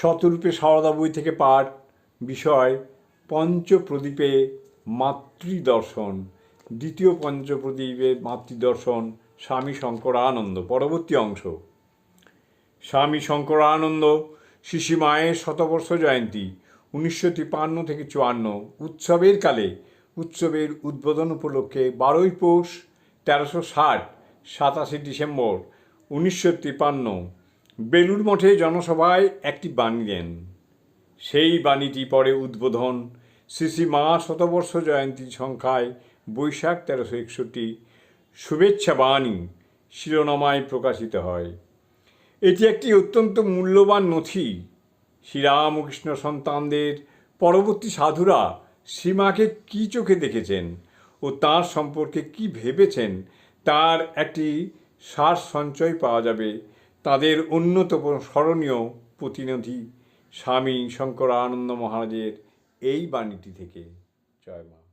শতরূপে সারদা বই থেকে পাঠ বিষয় পঞ্চপ্রদীপে মাতৃদর্শন। দ্বিতীয় পঞ্চপ্রদীপে মাতৃদর্শন স্বামী শঙ্করানন্দ। পরবর্তী অংশ। স্বামী শঙ্করানন্দ শিশি মায়ের শতবর্ষ জয়ন্তী, উনিশশো তিপান্ন থেকে চুয়ান্ন। উৎসবের কালে, উৎসবের উদ্বোধন উপলক্ষে বারোই পৌষ তেরোশো ষাট, সাতাশে ডিসেম্বর, উনিশশো তিপান্ন। বেলুর মঠে জনসভায় একটি বাণী দেন। সেই বাণীটি পরে উদ্বোধন শ্রী মা শতবর্ষ জয়ন্তী সংখ্যায় বৈশাখ তেরোশো একষট্টি শুভেচ্ছা বাণী শিরোনামায় প্রকাশিত হয়। এটি একটি অত্যন্ত মূল্যবান নথি। শ্রীরামকৃষ্ণ সন্তানদের পরবর্তী সাধুরা শ্রীমাকে কী চোখে দেখেছেন ও তার সম্পর্কে কি ভেবেছেন তার একটি সার সঞ্চয় পাওয়া যাবে তাদের অন্যতম স্মরণীয় প্রতিনিধি স্বামী শঙ্করানন্দ মহারাজের এই বাণীটি থেকে। জয় মা।